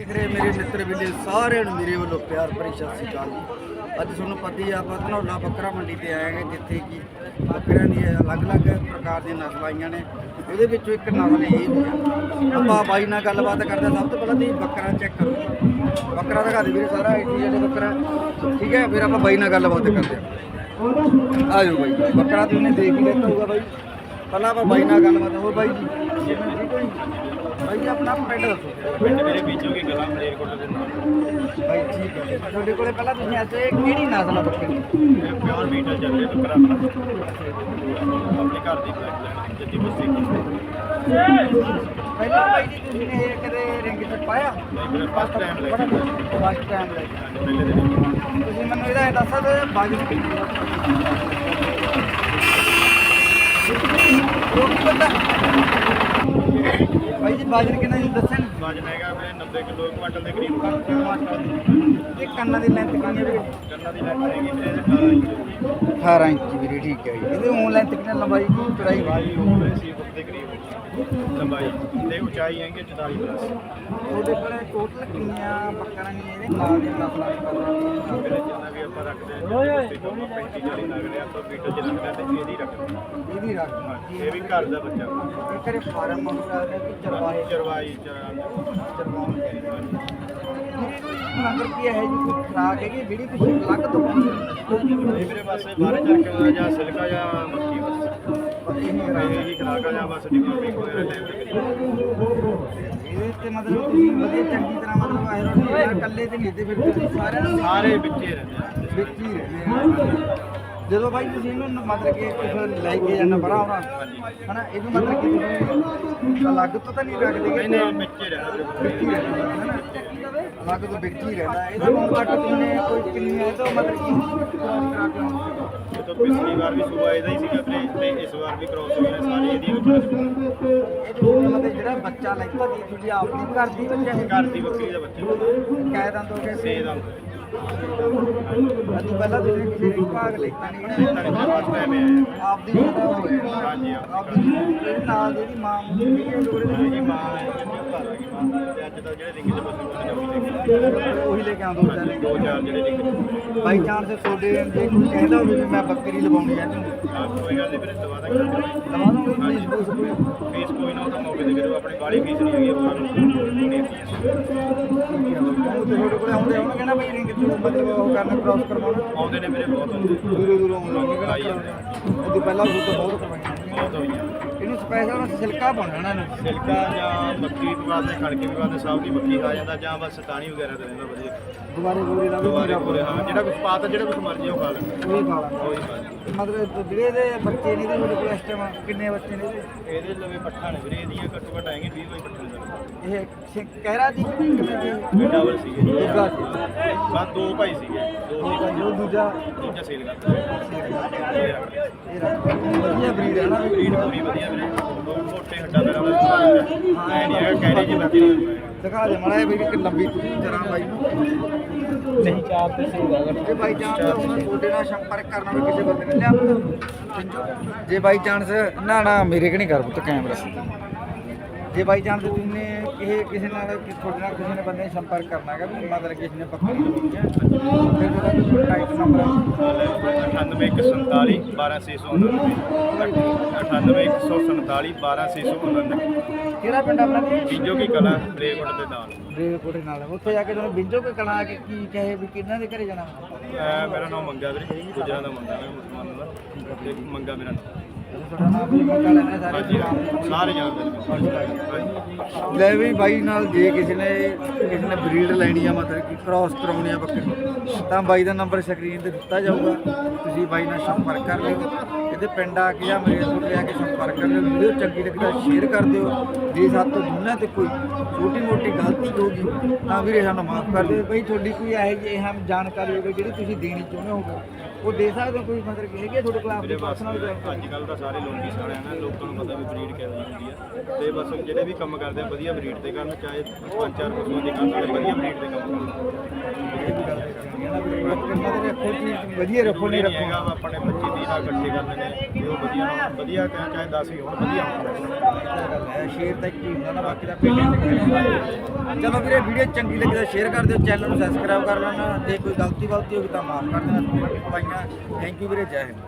ਦੇਖ ਰਹੇ ਮੇਰੇ ਮਿੱਤਰ ਵੀਲੇ ਸਾਰਿਆਂ ਨੂੰ ਮੇਰੇ ਵੱਲੋਂ ਪਿਆਰ ਭਰੀ ਸਤਿ ਸ੍ਰੀ ਅਕਾਲ ਜੀ। ਅੱਜ ਤੁਹਾਨੂੰ ਪਤਾ ਹੀ ਆ, ਆਪਾਂ ਧਨੌਲਾ ਬੱਕਰਾ ਮੰਡੀ ਤੇ ਆਏ ਹਾਂ ਜਿੱਥੇ ਕਿ ਬੱਕਰਿਆਂ ਦੀਆਂ ਅਲੱਗ-ਅਲੱਗ ਪ੍ਰਕਾਰ ਦੀਆਂ ਨਸਲਾਂ ਆਈਆਂ ਨੇ। ਉਹਦੇ ਵਿੱਚੋਂ ਇੱਕ ਨਸਲ ਇਹ ਵੀ ਆ। ਆਪਾਂ ਬਾਈ ਨਾਲ ਗੱਲਬਾਤ ਕਰਦੇ ਹਾਂ। ਸਭ ਤੋਂ ਪਹਿਲਾਂ ਤੁਸੀਂ ਬੱਕਰਾ ਚੈੱਕ ਕਰੋ। ਬੱਕਰਾ ਦਿਖਾ ਦੇ ਵੀਰੇ ਸਾਰਾ ਏ ਜਿਹੜਾ ਬੱਕਰਾ। ਠੀਕ ਹੈ, ਫਿਰ ਆਪਾਂ ਬਾਈ ਨਾਲ ਗੱਲਬਾਤ ਕਰਦੇ ਹਾਂ। ਆ ਜਾਓ ਬਾਈ ਬੱਕਰਾ ਤੁਸੀਂ ਦੇਖ ਹੀ ਲਿਆ ਹੋਊਗਾ ਬਾਈ। ਪਹਿਲਾਂ ਆਪਾਂ ਬਾਈ ਨਾਲ ਗੱਲਬਾਤ ਹੋਰ ਬਾਈ ਜੀ? ਹੋ ਜੀ? ਆਪਣਾ ਪਿੰਡ ਦੱਸੋ। ਪਿੰਡ ਮੇਰੇ ਬੀਜੋ ਕੀ ਗਲਾ ਮਲੇਰਕੋਟ ਦੇ ਨਾਲ ਬਾਈ ਠੀਕ ਹੈ। ਤੁਹਾਡੇ ਕੋਲੇ ਪਹਿਲਾਂ ਤੁਸੀਂ ਅੱਜ ਕਿਹੜੀ ਨਸਲ ਆ ਬੱਕਰੀ? ਦੀ? ਇਹ ਪਿਓਰ ਮੀਟ ਚੱਲੇ ਬੱਕਰਾ ਆਪਣਾ। ਆਪਣੇ ਘਰ ਦੀ ਬਲੈਕ ਜੱਦੀ ਬਸਤੀ ਕੀ ਪਹਿਲਾਂ ਬਾਈ ਜੀ ਤੁਸੀਂ ਨੇ ਇਹ ਕਦੇ ਰਿੰਗ ਚ ਪਾਇਆ? ਮੇਰੇ ਫਸਟ ਟਾਈਮ ਲੈ ਕੇ ਫਸਟ ਟਾਈਮ ਲਈ ਪਹਿਲੇ ਦਿਨ। ਤੁਸੀਂ ਮੈਨੂੰ ਇਹਦਾ ਇਹ ਦੱਸੋ ਤੇ ਬਾਜੂ ਕਿੰਨੀ ਆ? ਰੋਟੀ ਬੰਦਾ ਬਾਈ ਜੀ ਬਾਜੂ ਕਿੰਨਾ ਜੀ ਦੱਸਣ ਵਜਨ ਹੈਗਾ ਆਪਣੇ 90 ਕਿਲੋ ਕੁਆਂਟਲ ਦੇ ਕਰੀਬ ਇਹ ਕੰਨਾਂ ਦੀ ਲੈਂਥ ਕਿੰਨੀ ਹੈ ਵੀਰੇ? ਕੰਨਾਂ ਦੀ ਲੈਂਥ ਹੈਗੀ ਮੇਰੇ 18 ਇੰਚ 18 ਇੰਚ ਵੀਰੇ ਠੀਕ ਹੈ ਜੀ। ਇਹਦੇ ਹੁਣ ਲੈਂਥ ਕਿੰਨੀ ਲੰਬਾਈ ਕੀ ਚੌੜਾਈ? ਹੋਵੇ 6 ਫੁੱਟ ਦੇ ਕਰੀਬ ਲੰਬਾਈ ਤੇ ਉਚਾਈ ਹੈਗੀ 44 ਪਲੱਸ। ਤੁਹਾਡੇ ਕੋਲੇ ਟੋਟਲ ਕਿੰਨੀਆਂ ਬੱਕਰਾਂ ਨੇ ਇਹਦੇ ਨਾਲ ਦੇ ਨਸਲਾਂ ਦੀ ਬੱਕਰਾਂ ਜਿੰਨਾ ਵੀ ਆਪਾਂ ਰੱਖਦੇ ਹਾਂ 35 40 ਲੱਗਦੇ ਆਪਾਂ ਬੀਟਲ ਚ ਰੱਖਦੇ ਹਾਂ ਤੇ ਇਹਦੀ ਰੱਖਦੇ ਇਹਦੀ ਰੱਖ ਹਾਂਜੀ, ਇਹ ਵੀ ਘਰ ਦਾ ਬੱਚਾ। ਇਹ ਕਰੇ ਫਾਰਮ ਮੰਗਦਾ ਹੈ ਕਿ ਕੀ ਹੈ ਜੀ ਖਰਾਕ ਹੈਗੀ ਜਿਹੜੀ ਤੁਸੀਂ ਅਲੱਗ ਤੋਂ ਮੇਰੇ ਪਾਸੇ ਬਾਰੇ ਚੱਕ ਜਾਂ ਸਿਲਕਾ ਜਾਂ ਮੱਕੀ ਬਸ ਇਹ ਖਰਾਕ ਇਹ ਹੀ ਖਰਾਕਾ ਜਾਂ ਬਸ ਡਿਪਲੋਮਿਕ ਵਗੈਰਾ ਲੈ ਕੇ ਇਹਦੇ ਤੇ ਮਤਲਬ ਤੁਸੀਂ ਵਧੀਆ ਚੰਗੀ ਤਰ੍ਹਾਂ ਮਤਲਬ ਆਇਰਨ ਇਕੱਲੇ ਤੇ ਨਹੀਂ ਤੇ ਫਿਰ ਤੁਸੀਂ ਸਾਰੇ ਵਿੱਚੇ ਰਹਿੰਦੇ ਵਿੱਚ ਹੀ ਰਹਿੰਦੇ ਜਦੋਂ ਬਾਈ ਤੁਸੀਂ ਇਹਨੂੰ ਮਤਲਬ ਕਿ ਕੁਝ ਲੈ ਕੇ ਜਾਣਾ ਬੜਾ ਹੋਣਾ ਹਨਾ ਇਹਨੂੰ ਮਤਲਬ ਕਿ ਅਲੱਗ ਤੋਂ ਤਾਂ ਨਹੀਂ ਰੱਖਦੇ ਨਹੀਂ ਨਹੀਂ ਵਿੱਚੇ ਰਹਿੰਦੇ ਅਲੱਗ ਤੋਂ ਹੀ ਰਹਿੰਦਾ ਇਹਦੇ ਕੋਲ ਘੱਟ ਕਿੰਨੇ ਕੋਈ ਕਿੰਨੀ ਹੈ ਤਾਂ ਮਤਲਬ ਕਿ ਕੇ ਤਾਂ ਪਿਛਲੀ ਵਾਰ ਵੀ ਸੁਬਾ ਇਹਦਾ ਹੀ ਸੀਗਾ ਤੇ ਤੇ ਇਸ ਵਾਰ ਵੀ ਕ੍ਰੋਸ ਹੋਈ ਨੇ ਸਾਰੇ ਇਹਦੀ ਮਤਲਬ ਜਿਹੜਾ ਬੱਚਾ ਲੈਂਦਾ ਦੀ ਤੁਸੀਂ ਆਪਣੀ ਘਰ ਦੀ ਬੱਚਾ ਹੈ। ਘਰ ਦੀ ਬੱਕਰੀ ਦਾ ਬੱਚਾ। ਕਹਿ ਦੰਦ ਹੋ ਗਏ। ਸੇ ਦਾ ਅੱਜ ਪਹਿਲਾਂ ਤੁਸੀਂ ਕਿਸੇ ਦੀ ਭਾਗ ਲੈਤਾ ਨਹੀਂ ਆਪਦੀ ਹਾਂਜੀ ਆਪਦੀ ਨਾਲ ਜਿਹੜੀ ਮਾਂ ਮੁੰਡੀ ਹੈ। ਜਿਹੜੀ ਮਾਂ ਅੱਜ ਜਿਹੜੇ ਰਿੰਗ ਉਹੀ ਲੈ ਕੇ ਆਉਂਦਾ ਚਾਰ ਜਿਹੜੇ ਰਿੰਗ ਬਾਈ ਚਾਂਸ ਤੁਹਾਡੇ ਜੇ ਕੋਈ ਕਹਿੰਦਾ ਹੋਵੇ ਵੀ ਮੈਂ ਬੱਕਰੀ ਲਵਾਉਣੀ ਹੈ ਕੋਈ ਗੱਲ ਨਹੀਂ ਵੀਰੇ ਦਵਾ ਦਾਂਗੇ। ਲਵਾ ਦੋਗੇ ਫੀਸ ਕੋਈ ਨਾ ਤਾਂ ਮੌਕੇ ਤੇ ਕਰੋ ਆਪਣੀ ਬਾਲੀ ਫੀਸ ਨਹੀਂ ਹੈਗੀ ਉਹਨਾਂ ਨੂੰ ਤੁਹਾਡੇ ਕੋਲੇ ਆਉਂਦੇ ਹੋਣਗੇ ਨਾ ਬਈ ਰਿੰਗ ਤੋਂ ਮਤਲਬ ਉਹ ਕਰਨਾ ਕ੍ਰਾਸ ਕਰਵਾਉਣਾ? ਆਉਂਦੇ ਨੇ ਮੇਰੇ ਬਹੁਤ। ਆਉਂਦੇ ਦੂਰੋਂ ਦੂਰੋਂ ਆਉਂਦੇ ਆਈ ਨੇ ਜਾਂਦੇ ਉਹ ਤੋਂ ਪਹਿਲਾਂ ਉਹ ਤੋਂ ਬਹੁਤ ਕਰਵਾਈਆਂ ਬਹੁਤ ਹੋਈਆਂ ਇਹਨੂੰ ਸਪੈਸ਼ਲ ਸਿਲਕਾ ਪਾਉਣਾ ਇਹਨਾਂ ਨੂੰ। ਸਿਲਕਾ ਜਾਂ ਮੱਕੀ ਵਿਵਾਦ ਦੇ ਖੜਕੇ ਵਿਵਾਦ ਦੇ ਸਭ ਦੀ ਮੱਕੀ ਖਾ ਜਾਂਦਾ ਜਾਂ ਬਸ ਟਾਣੀ ਵਗੈਰਾ ਤੇ ਰਹਿੰਦਾ ਵਧੀਆ। ਦੁਬਾਰੇ ਗੋਰੀ ਦਾ ਵੀ ਦੁਬਾਰੇ ਪੂਰੇ ਹਾਂ ਜਿਹੜਾ ਕੁਝ ਪਾਤਾ ਜਿਹੜਾ ਕੁਝ ਮਰਜ਼ੀ ਉਹ ਖਾ ਲੈਂਦਾ ਉਹੀ ਪਾ ਲਾ। ਉਹੀ ਖਾ ਲੈਂਦਾ। ਮਤਲਬ ਜਿਹੜੇ ਇਹਦੇ ਬੱਚੇ ਨੇ ਇਹਦੇ ਤੁਹਾਡੇ ਕੋਲ ਇਸ ਟਾਈਮ ਕਿੰਨੇ ਬੱਚੇ ਨੇ ਇਹਦੇ? ਇਹਦੇ ਲਵੇ ਪੱਠਾ ਨੇ ਵੀਰੇ ਇਹਦੀਆਂ ਘੱਟੋ ਘੱਟ ਆਏਗੇ 20 ਬਾਈ ਪੱਠੇ ਨੇ ਇਹ ਸਿ- ਕਹਿਰਾ ਜੀ? ਕਿੰਨੇ ਜੀ ਇਹ ਡਬਲ ਸੀਗੇ। ਜੀ ਦੂਜਾ ਸੀ। ਬਸ ਦੋ ਭਾਈ ਸੀਗੇ। ਦੋ ਉਹ ਤਾਂ ਜੋ ਦੂਜਾ ਦੂਜਾ ਸੇਲ ਕਰਦੇ ਇਹ ਰੱਖ ਲਿਆ। ਇਹ ਰੱਖ ਵਧੀਆ ਬਰੀਡ ਹੈ ਨਾ। ਵੀ ਬਰੀਡ ਪੂਰੀ ਵਧੀਆ ਵੀਰੇ। ਦੋ ਮੋਟੇ ਹੱਡਾਂ ਦੇ ਨਾਲ ਐ ਨਹੀਂ ਹੈਗਾ ਕਹਿਰੇ ਜੀ ਬੱਚੇ ਨਹੀਂ ਦਿਖਾ ਦੇ ਮੜਾ ਵੀ ਕਿ ਲੰਬੀ ਚਰਾਂ ਬਾਈ ਨੂੰ। ਨਹੀਂ ਚਾਰ ਤੇ ਸਹੀ ਗੱਲ ਜੇ ਬਾਈ ਚਾਂਸ ਉਹਨਾਂ ਤੁਹਾਡੇ ਨਾਲ ਸੰਪਰਕ ਕਰਨਾ ਵੀ ਕਿਸੇ ਬੰਦੇ ਨੇ ਲਿਆ। ਜੇ ਬਾਈ ਚਾਂਸ ਨਾ ਨਾ ਮੇਰੇ ਕਿ ਨਹੀਂ ਕਰ ਪੁੱਤ ਕੈਮਰਾ। ਜੇ ਬਾਈ ਚਾਂਸ ਤੁਸੀਂ ਕਿਸੇ ਕਿਸੇ ਨਾਲ ਕਿ ਤੁਹਾਡੇ ਨਾਲ ਕਿਸੇ ਨੇ ਬੰਦੇ ਨੇ ਸੰਪਰਕ ਕਰਨਾ ਹੈਗਾ ਵੀ ਮਤਲਬ ਕਿਸੇ ਨੇ ਪੱਕੀ ਹੈ ਫਿਰ ਉਹਦਾ ਕੰਟੈਕਟ ਨੰਬਰ 98147 12699 98147 12699 ਕਿਹੜਾ ਪਿੰਡ ਆਪਣਾ ਬੀਜੋ ਕੀ ਕਲਾ ਰੇਗੁੰਡ ਦੇ ਨਾਲ। ਰੇਲਕੋਟੇ ਨਾਲ। ਉੱਥੇ ਜਾ ਕੇ ਤੁਹਾਨੂੰ ਬਿੰਜੋ ਕੇ ਕਲਾ ਕੇ ਕੀ ਕਹੇ ਵੀ ਕਿਹਨਾਂ ਦੇ ਘਰੇ ਜਾਣਾ? ਮੇਰਾ ਨਾਮ ਮੰਗਾ ਵੀਰੇ ਗੁਜਰਾਂ ਦਾ ਮੰਗਾ ਮੈਂ ਮੁਸਲਮਾਨ ਦਾ। ਤੇ ਮੰਗਾ ਮੇਰਾ ਨਾਮ। ਸਾਰੇ ਜਾਣਦੇ ਲੈ ਵੀ ਬਾਈ ਨਾਲ ਜੇ ਕਿਸੇ ਨੇ ਕਿਸੇ ਨੇ ਬਰੀਡ ਲੈਣੀ ਆ, ਮਤਲਬ ਕਿ ਕ੍ਰਾਸ ਕਰਾਉਣੀ ਆ ਬੱਕਰੀ ਤਾਂ ਬਾਈ ਦਾ ਨੰਬਰ ਸਕਰੀਨ ਤੇ ਦਿੱਤਾ ਜਾਊਗਾ। ਤੁਸੀਂ ਬਾਈ ਨਾਲ ਸੰਪਰਕ ਕਰ ਲਿਓ। ਇਹਦੇ ਪਿੰਡ ਆ ਕੇ ਜਾਂ ਮੇਰੇ ਕੋਲ ਆ ਕੇ ਸੰਪਰਕ ਕਰ ਲਿਓ। ਵੀਡੀਓ ਚੰਗੀ ਲੱਗੀ ਤਾਂ ਸ਼ੇਅਰ ਕਰ ਦਿਓ। ਜੇ ਸਾਡੇ ਤੋਂ ਦੋਨਾਂ ਤੇ ਕੋਈ ਛੋਟੀ ਮੋਟੀ ਗਲਤੀ ਹੋ ਗਈ, ਤਾਂ ਵੀਰੇ ਸਾਨੂੰ ਮਾਫ ਕਰ ਦਿਓ। ਬਈ, ਤੁਹਾਡੀ ਕੋਈ ਇਹੋ ਜਿਹੀ ਅਹਿਮ ਜਾਣਕਾਰੀ ਹੋਵੇ ਜਿਹੜੀ ਤੁਸੀਂ ਦੇਣੀ ਚਾਹੁੰਦੇ ਹੋਗੇ ਉਹ ਦੇ ਸਕਦੇ ਹੋ ਕੋਈ ਮਤਲਬ ਕਿ ਹੈਗੀ ਆ ਤੁਹਾਡੇ ਕੋਲ ਆਪਣੀ ਪਰਸਨਲ ਅੱਜ ਕੱਲ ਤਾਂ ਸਾਰੇ ਲੋਕ ਹੀ ਸਾਲਿਆਂ ਨਾਲ ਲੋਕਾਂ ਨੂੰ ਪਤਾ ਵੀ ਬਰੀਡ ਕਿਹੋ ਜਿਹੀ ਹੁੰਦੀ ਆ। ਤੇ ਬਸ ਜਿਹੜੇ ਵੀ ਕੰਮ ਕਰਦੇ ਆ ਵਧੀਆ ਬਰੀਡ ਤੇ ਕਰਨ ਚਾਹੇ ਪੰਜ ਚਾਰ ਪਸ਼ੂਆਂ ਦੇ ਕੰਮ ਤੇ ਵਧੀਆ ਬਰੀਡ ਦੇ ਕੰਮ ਕਰਨ। ਹੈ ਵਧੀਆ ਰੱਖੋ ਨਹੀਂ ਰੱਖੋ। ਹੈਗਾ ਵਾ, ਆਪਣੇ 25 30 ਨਾਲ ਇਕੱਠੇ ਕਰਦੇ ਨੇ ਤੇ ਉਹ ਵਧੀਆ ਵਧੀਆ ਕਹਿ- ਚਾਹੇ 10 ਵੀ ਹੋਣ ਵਧੀਆ ਹੋਣ। ਸ਼ੇਅਰ ਤਾਂ ਕੀ ਹੁੰਦਾ ਨਾ ਬਾਕੀ ਦਾ ਪੇਟੇ ਚਲੋ ਵੀਰੇ ਵੀਡੀਓ ਚੰਗੀ ਲੱਗੀ ਤਾਂ ਸ਼ੇਅਰ ਕਰ ਦਿਓ ਚੈਨਲ ਨੂੰ ਸਬਸਕ੍ਰਾਈਬ ਕਰ ਲੈਣਾ ਜੇ ਕੋਈ ਗਲਤੀ ਗਲਤੀ ਹੋਈ ਤਾਂ ਮਾਫ ਕਰ ਦੇਣਾ। ਪਾਈਆਂ ਥੈਂਕ ਯੂ ਵੀਰੇ ਜੈ ਹਿੰਦ।